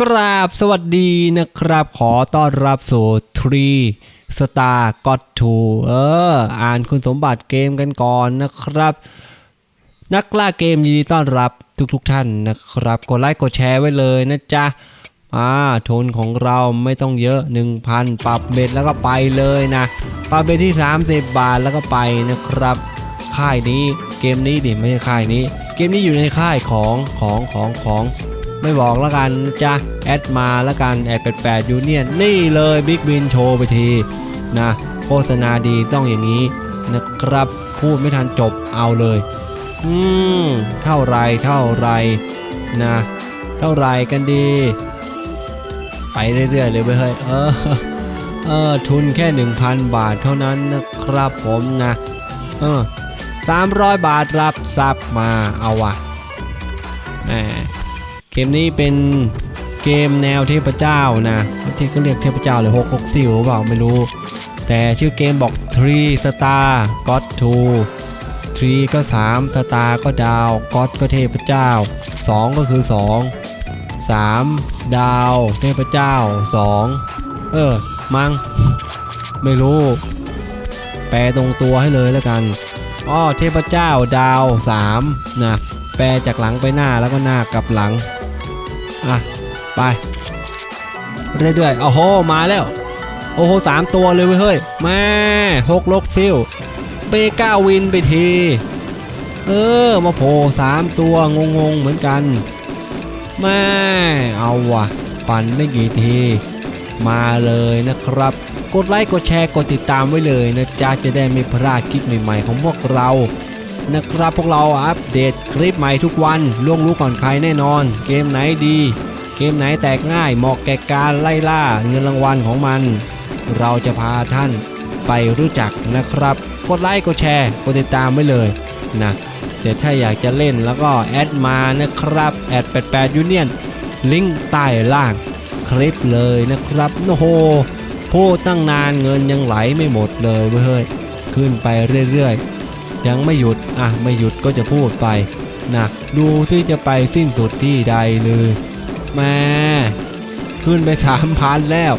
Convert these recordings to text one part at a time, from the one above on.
กราบสวัสดีนะครับ ขอต้อนรับสู่ทรีสตาร์ก็ทูเออ อ่านคุณสมบัติเกมกันก่อนนะครับ นักล่าเกมยินดีต้อนรับทุกๆทท่านนะครับ กดไลค์กดแชร์ไว้เลยนะจ๊ะ อ่าทุนของเราไม่ต้องเยอะ 1,000 ปรับเบ็ดแล้วก็ไปเลยนะ ปรับเบ็ดที่ 30 บาทแล้วก็ไปนะครับ ค่ายนี้เกมนี้ดิไม่ใช่ค่ายนี้ เกมนี้อยู่ในค่ายของของของของ ไม่บอกแล้วกันนะจ๊ะแอดมาแล้วกันแอด88ยูเนียนนี่เลยบิ๊กบินโชว์ไปทีนะโฆษณาดีต้องอย่างนี้นะครับพูดไม่ทันจบเอาเลย อืมเท่าไรเท่าไรนะ เท่าไรกันดี ไปเรื่อยๆเลยเว้ยเฮ้ยเออเออทุนแค่ 1,000 บาทเท่านั้นนะครับผมนะเออ300 บาทรับซับมาเอาวะแหม เกมนี้เป็นเกมแนวเทพเจ้านะที่ก็เรียกเทพเจ้าเลย6 6ซิวเปล่าไม่รู้ แต่ชื่อเกมบอก3 Star God 2 3ก็3 Star ก็ดาว God ก็เทพเจ้า2ก็คือ2 3ดาวเทพเจ้า2เออ มังไม่รู้ แปลตรงตัวให้เลยแล้วกันอ้อเทพเจ้าดาว3นะแปลจากหลังไปหน้าแล้วก็หน้ากลับหลัง อะ ไป เรื่อยๆโอ้โห มาแล้ว โอ้โหสามตัวเลยเว้ยเฮ้ยแม่หกลกซิลเปก้าวินไปที เออ มาโผล่สามตัวงงๆเหมือนกันแม่เอาว่ะปั่นไม่กี่ที มาเลยนะครับ กดไลค์กดแชร์กดติดตามไว้เลยนะจ๊ะจะได้ไม่พลาดคลิปใหม่ๆของพวกเรา นะครับพวกเราอัปเดตคลิปใหม่ทุกวันล่วงรู้ก่อนใครแน่นอน เกมไหนดี เกมไหนแตกง่ายเหมาะแก่การไล่ล่าเงินรางวัลของมัน เราจะพาท่านไปรู้จักนะครับ กดไลค์กดแชร์กดติดตามไว้เลยนะเดี๋ยวถ้าอยากจะเล่นแล้วก็แอดมานะครับแอด88 Union ลิงก์ใต้ล่างคลิปเลยนะครับโอ้โหพูดตั้งนานเงินยังไหลไม่หมดเลยเว้ยเฮ้ยขึ้นไปเรื่อยๆ ยังไม่หยุด อะ ไม่หยุดก็จะพูดไปนะดูที่จะไปสิ้นสุดที่ใดเลยแม่ขึ้นไปสามพันแล้ว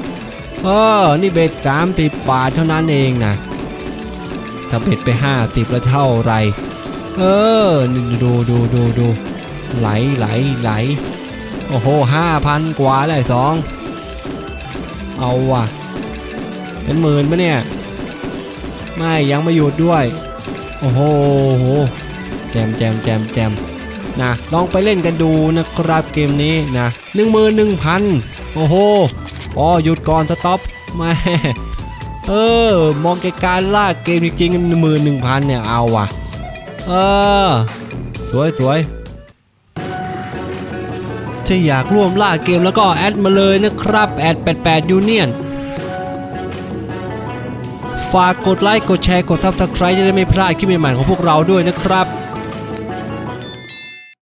เออนี่เบ็ดสามสิบบาทเท่านั้นเองนะถ้าเบ็ดไปห้าสิบแล้วเท่าไร เออนี่ดูดูดูดูไหลไหลไหลโอ้โหห้าพันกว่าเลยสอง เอาว่ะ เป็นหมื่นปะเนี่ย ไม่ยังไม่หยุดด้วย โอ้โหแจมแจมแจมแจมนะลองไปเล่นกันดูนะครับเกมนี้นะหนึ่งมือหนึ่งพันโอ้โหอ๋อหยุดก่อนสต็อปม่เออ มองไกการลากเกมจริงๆหนึ่งมือหนึ่งพันเนี่ยเอาว่ะ เออ สวยสวยจะอยากร่วมล่าเกมแล้วก็แอดมาเลยนะครับแอด88 Union ฝากกดไลค์กดแชร์กด Subscribe จะได้ไม่พลาดคลิปใหม่ๆของพวกเราด้วยนะครับ